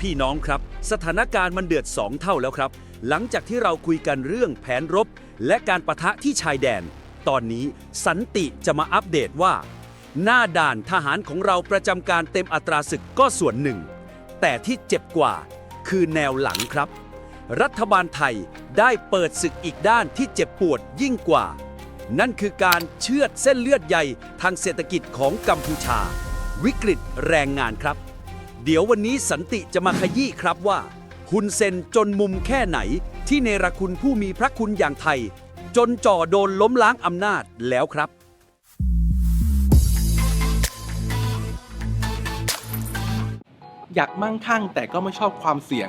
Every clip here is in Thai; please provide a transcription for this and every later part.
พี่น้องครับ สถานการณ์มันเดือดสองเท่าแล้วครับ หลังจากที่เราคุยกันเรื่องแผนรบ และการประทะที่ชายแดน ตอนนี้สันติจะมาอัปเดตว่า หน้าด่านทหารของเราประจำการเต็มอัตราศึกก็ส่วนหนึ่ง แต่ที่เจ็บกว่าคือแนวหลังครับ รัฐบาลไทยได้เปิดศึกอีกด้านที่เจ็บปวดยิ่งกว่า นั่นคือการเชือดเส้นเลือดใหญ่ทางเศรษฐกิจของกัมพูชา วิกฤตแรงงานครับ เดี๋ยววันนี้สันติจะมาขยี้ครับว่าฮุนเซนจนมุมแค่ไหน ที่เนรคุณผู้มีพระคุณอย่างไทย จนจ่อโดนล้มล้างอำนาจแล้วครับ อยากมั่งคั่งแต่ก็ไม่ชอบความเสี่ยง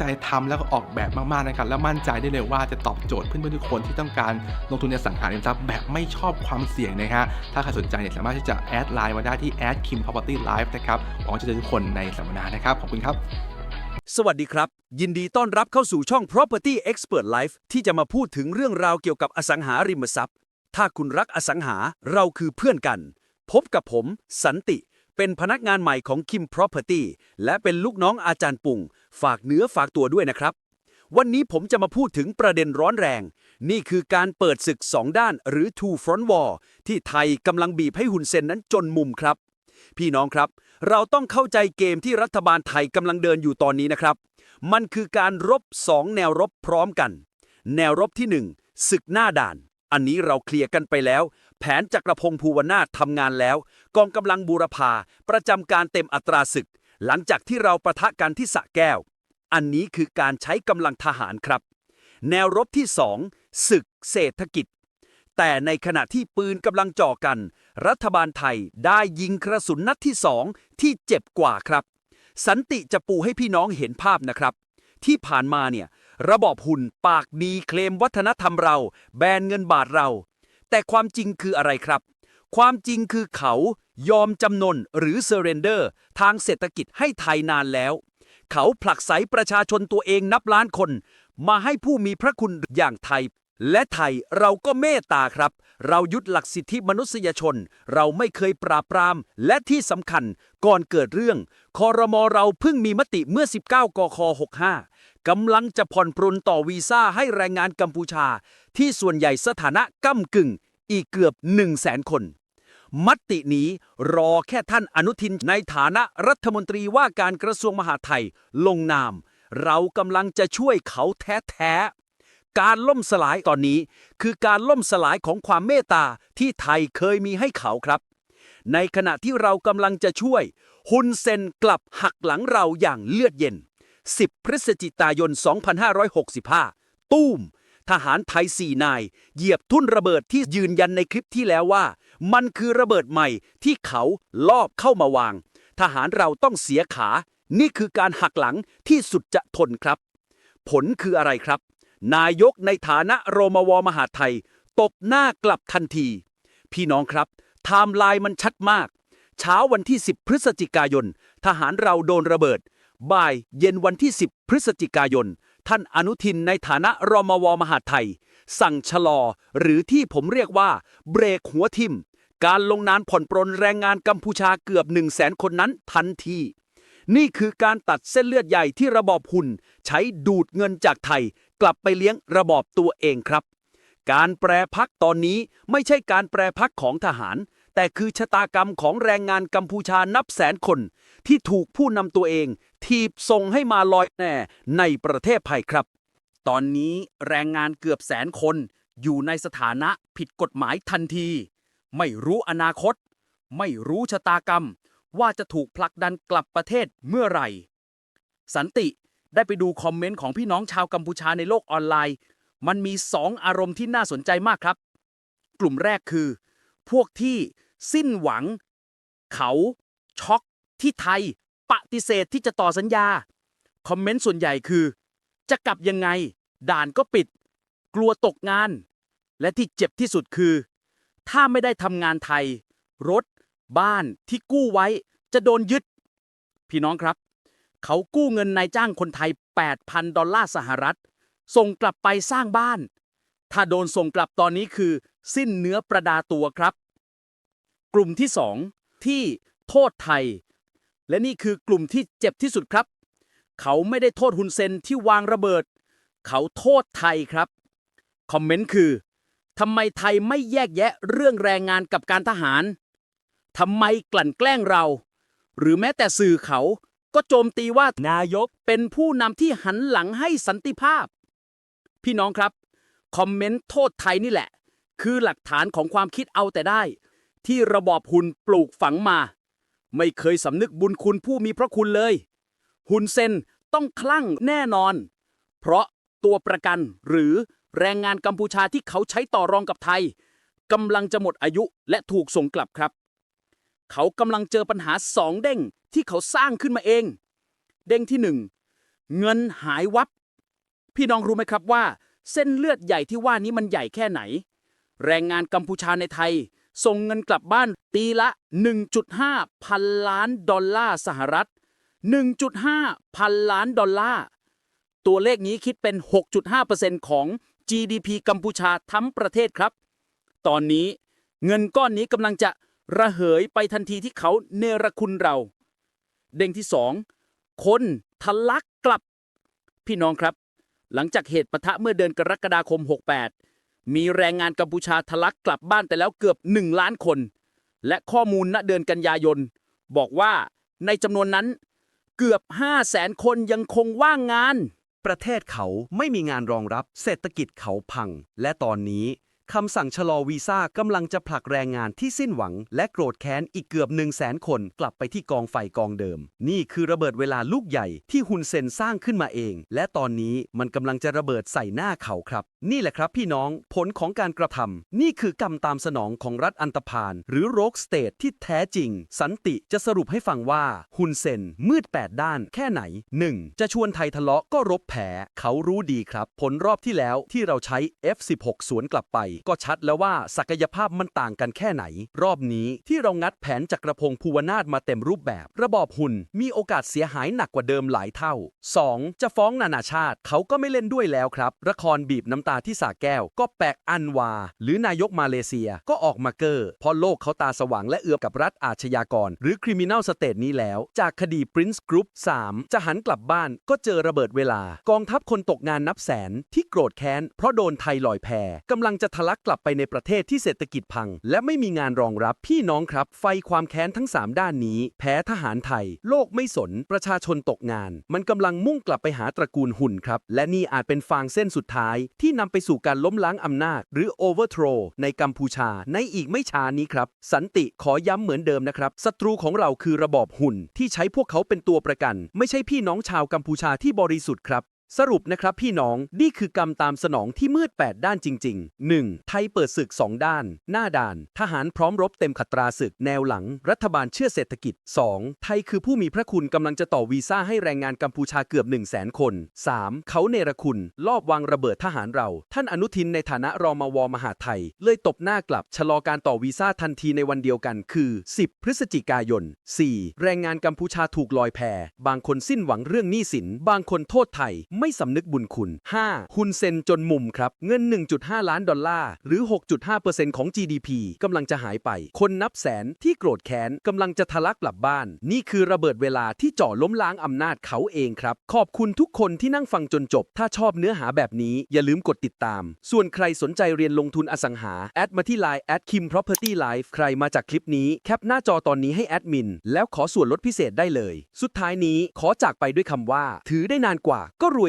ใจทำแล้วก็ออกแบบมากๆนะครับแล้วมั่นใจได้เลยว่าจะตอบโจทย์เพื่อนๆทุกคนที่ต้องการลงทุนในอสังหาริมทรัพย์แบบไม่ชอบความเสี่ยงนะฮะถ้าใครสนใจเนี่ยสามารถที่จะแอดไลน์มาได้ที่ a d kim property live นะครับหวังจะเจอทุกคนในสัมมนานะครับขอบคุณครับ สวัสดีครับ ยินดีต้อนรับเข้าสู่ช่อง Property Expert Life ที่จะมาพูดถึงเรื่องราวเกี่ยวกับอสังหาริมทรัพย์ ถ้าคุณรักอสังหาเราคือเพื่อนกัน พบกับผม สันติ เป็นพนักงานใหม่ของ Kim Property และเป็นลูกน้องอาจารย์ปุ่ง ฝากเนื้อฝากตัวด้วยนะครับ วันนี้ผมจะมาพูดถึงประเด็นร้อนแรง นี่คือการเปิดศึกสองด้านหรือ two front war ที่ไทยกำลังบีบให้หุ่นเซนนั้นจนมุมครับ พี่น้องครับ เราต้องเข้าใจเกมที่รัฐบาลไทยกำลังเดินอยู่ตอนนี้นะครับ มันคือการรบสองแนวรบพร้อมกัน แนวรบที่หนึ่งศึกหน้าด่าน อันนี้เราเคลียร์กันไปแล้ว แผนจักรพงศ์ภูวนาถทำงานแล้ว กองกำลังบูรพาประจำการเต็มอัตราศึก หลังจากที่เราประทะกันที่สะแก้ว อันนี้คือการใช้กำลังทหารครับ แนวรบที่สองศึกเศรษฐกิจ แต่ในขณะที่ปืนกำลังจ่อกัน รัฐบาลไทยได้ยิงกระสุนนัดที่สองที่เจ็บกว่าครับ สันติจะปูให้พี่น้องเห็นภาพนะครับ ที่ผ่านมาเนี่ยระบอบหุ่นปากดีเคลมวัฒนธรรมเรา แบนเงินบาทเรา แต่ความจริงคืออะไรครับ ความจริงคือเขายอมจำนนหรือ surrender ทางเศรษฐกิจให้ไทยนานแล้ว เขาผลักไสประชาชนตัวเองนับล้านคน มาให้ผู้มีพระคุณอย่างไทย และไทยเราก็เมตตาครับ เรายึดหลักสิทธิมนุษยชน เราไม่เคยปราบปราม และที่สำคัญก่อนเกิดเรื่องคอรมอเราเพิ่งมีมติเมื่อ 19กค65 กำลังจะผ่อนปรนต่อวีซ่าให้แรงงานกัมพูชา ที่ส่วนใหญ่สถานะก้ากึ่ง อีกเกือบ 1 0 0 0 0แสนคน มตินี้รอแค่ท่านอนุทินในฐานะรัฐมนตรีว่าการกระทรวงมหาดไทยลงนาม เรากำลังจะช่วยเขาแท้ๆ การล่มสลายตอนนี้ คือการล่มสลายของความเมตตาที่ไทยเคยมีให้เขาครับ ในขณะที่เรากำลังจะช่วย ฮุนเซนกลับหักหลังเราอย่างเลือดเย็น 10 พฤศจิกายน 2565ตู้ม ทหารไทย4นาย เหยียบทุ่นระเบิดที่ยืนยันในคลิปที่แล้วว่า มันคือระเบิดใหม่ที่เขาลอบเข้ามาวาง ทหารเราต้องเสียขา นี่คือการหักหลังที่สุดจะทนครับ ผลคืออะไรครับ นายกในฐานะโรมวมหาไทย ตบหน้ากลับทันที พี่น้องครับไทม์ไลน์มันชัดมาก เช้าวันที่ 10 พฤศจิกายน ทหารเราโดนระเบิด บ่ายเย็นวันที่ 10 พฤศจิกายน ท่านอนุทินในฐานะรมวมหาไทย สั่งชะลอ หรือที่ผมเรียกว่า เบรกหัวทิม การลงนานผ่อนปรนแรงงานกัมพูชาเกือบ 1 0 0 0 0แสนคนนั้นทันที นี่คือการตัดเส้นเลือดใหญ่ที่ระบอบหุ่น ใช้ดูดเงินจากไทย กลับไปเลี้ยงระบอบตัวเองครับ การแปรพักตอนนี้ไม่ใช่การแปรพักของทหารแต่คือชะตากรรมของแรงงานกัมพูชานับแสนคน ที่ถูกผู้นำตัวเอง ทีบส่งให้มาลอยแน่ในประเทศไทยครับ ตอนนี้แรงงานเกือบแสนคนอยู่ในสถานะผิดกฎหมายทันที ไม่รู้อนาคต ไม่รู้ชะตากรรม ว่าจะถูกผลักดันกลับประเทศเมื่อไหร่ สันติได้ไปดูคอมเมนต์ของพี่น้องชาวกัมพูชาในโลกออนไลน์ มันมีสองอารมณ์ที่น่าสนใจมากครับ กลุ่มแรกคือ พวกที่สิ้นหวัง เขาช็อกที่ไทย ปฏิเสธที่จะต่อสัญญา คอมเมนต์ส่วนใหญ่คือ จะกลับยังไง ด่านก็ปิด กลัวตกงาน และที่เจ็บที่สุดคือ ถ้าไม่ได้ทำงานไทย รถ บ้านที่กู้ไว้ จะโดนยึด พี่น้องครับ เขากู้เงินนายจ้างคนไทย 8,000 ดอลลาร์สหรัฐ ส่งกลับไปสร้างบ้าน ถ้าโดนส่งกลับตอนนี้คือ สิ้นเนื้อประดาตัวครับ กลุ่มที่สองที่โทษไทย และนี่คือกลุ่มที่เจ็บที่สุดครับ เขาไม่ได้โทษฮุนเซนที่วางระเบิด เขาโทษไทยครับ คอมเมนต์คือทำไมไทยไม่แยกแยะเรื่องแรงงานกับการทหารทำไมกลั่นแกล้งเรา หรือแม้แต่สื่อเขาก็โจมตีว่านายกเป็นผู้นำที่หันหลังให้สันติภาพ พี่น้องครับ คอมเมนต์โทษไทยนี่แหละ คือหลักฐานของความคิดเอาแต่ได้ ที่ระบอบหุ่นปลูกฝังมา ไม่เคยสำนึกบุญคุณผู้มีพระคุณเลยฮุนเซนต้องคลั่งแน่นอน เพราะตัวประกันหรือแรงงานกัมพูชาที่เขาใช้ต่อรองกับไทยกำลังจะหมดอายุและถูกส่งกลับครับ เขากำลังเจอปัญหาสองเด้งที่เขาสร้างขึ้นมาเอง เด้งที่หนึ่งเงินหายวับ พี่น้องรู้ไหมครับว่า เส้นเลือดใหญ่ที่ว่านี้มันใหญ่แค่ไหน แรงงานกัมพูชาในไทย ส่งเงินกลับบ้านตีละ 1.5 พันล้านดอลลาร์สหรัฐ 1.5 พันล้านดอลลาร์ ตัวเลขนี้คิดเป็น 6.5%ของ GDP กัมพูชาทั้งประเทศครับ ตอนนี้เงินก้อนนี้กำลังจะระเหยไปทันทีที่เขาเนรคุณเรา เด้งที่สองคนทะลักกลับ พี่น้องครับ หลังจากเหตุปะทะเมื่อเดือนกรกฎาคม 68 มีแรงงานกัมพูชาทะลักกลับบ้านไปแล้วเกือบ 1 ล้านคน และข้อมูลณเดือนกันยายน บอกว่าในจำนวนนั้นเกือบ 5 0 0แสนคนยังคงว่างงาน ประเทศเขาไม่มีงานรองรับ เศรษฐกิจเขาพัง และตอนนี้ คำสั่งชะลอวีซ่ากำลังจะผลักแรงงานที่สิ้นหวัง และโกรธแค้นอีกเกือบ1 0 0 0 0แสนคนกลับไปที่กองไฟกองเดิม นี่คือระเบิดเวลาลูกใหญ่ที่ฮุนเซนสร้างขึ้นมาเอง และตอนนี้มันกำลังจะระเบิดใส่หน้าเขาครับ นี่แหละครับพี่น้องผลของการกระทำนี่คือกรรมตามสนองของรัฐอันตพาลหรือโรกสเตทที่แท้จริง สันติจะสรุปให้ฟังว่าฮุนเซนมืด 8 ด้านแค่ไหน 1. จะชวนไทยทะเลาะก็รบแผลเขารู้ดีครับ ผลรอบที่แล้วที่เราใช้ F16 สวนกลับไปก็ชัดแล้วว่าศักยภาพมันต่างกันแค่ไหน รอบนี้ที่เรางัดแผนจักรพงศ์ภูวนาถมาเต็มรูปแบบ ระบอบหุ่นมีโอกาสเสียหายหนักกว่าเดิมหลายเท่า 2. จะฟ้องนานาชาติเขาก็ไม่เล่นด้วยแล้วครับ ละครบีบน้ำตาที่สาแก้ว ก็แปลกอันวา หรือนายกมาเลเซียก็ออกมาเกอร์เพราะโลกเขาตาสว่างและเอือบกับรัฐอาชญากร หรือ Criminal State นี้แล้ว จากคดี Prince Group 3 จะหันกลับบ้านก็เจอระเบิดเวลา กองทัพคนตกงานนับแสนที่โกรธแค้นเพราะโดนไทยลอยแพกำลังจะทะลักกลับไปในประเทศที่เศรษฐกิจพัง และไม่มีงานรองรับพี่น้องครับ ไฟความแค้นทั้ง 3 ด้านนี้ แพ้ทหารไทย โลกไม่สน ประชาชนตกงาน มันกำลังมุ่งกลับไปหาตระกูลหุ่นครับ และนี่อาจเป็นฟางเส้นสุดท้าย ที่นำไปสู่การล้มล้างอำนาจ หรือ overthrow ในกัมพูชา ในอีกไม่ช้านี้ครับ สันติขอย้ำเหมือนเดิมนะครับศัตรูของเราคือระบอบหุ่น ที่ใช้พวกเขาเป็นตัวประกัน ไม่ใช่พี่น้องชาวกัมพูชาที่บริสุทธิ์ครับ สรุปนะครับพี่น้อง นี่คือกรรมตามสนองที่มืด 8 ด้านจริง ๆ 1. ไทยเปิดศึก 2 ด้าน หน้าด่าน ทหารพร้อมรบเต็มขัตราศึก แนวหลัง รัฐบาลเชื่อเศรษฐกิจ 2. ไทยคือผู้มีพระคุณกำลังจะต่อวีซ่าให้แรงงานกัมพูชาเกือบ 1 0 0 0 0แสนคน 3. เขาเนรคุณ ลอบวางระเบิดทหารเรา ท่านอนุทินในฐานะรอมวมหาไทย เลยตบหน้ากลับชะลอการต่อวีซ่าทันทีในวันเดียวกัน คือ 10 พฤศจิกายน 4. แรงงานกัมพูชาถูกลอยแพบางคนสิ้นหวังเรื่องหนี้สิน บางคนโทษไทยไม่สำนึกบุญคุณ 5. ฮุนเซนจนมุมครับ เงิน 1.5 ล้านดอลลาร์ หรือ 6.5%ของ GDP กำลังจะหายไป คนนับแสนที่โกรธแค้นกำลังจะทะลักกลับบ้าน นี่คือระเบิดเวลาที่จ่อล้มล้างอำนาจเขาเองครับ ขอบคุณทุกคนที่นั่งฟังจนจบ ถ้าชอบเนื้อหาแบบนี้อย่าลืมกดติดตาม ส่วนใครสนใจเรียนลงทุนอสังหา แอดมาที่ Line แอดคิม property life ใครมาจากคลิปนี้แคปหน้าจอตอนนี้ให้แอดมิน แล้วขอส่วนลดพิเศษได้เลย สุดท้ายนี้ขอจากไปด้วยคำว่า ถือได้นานกว่าก็รว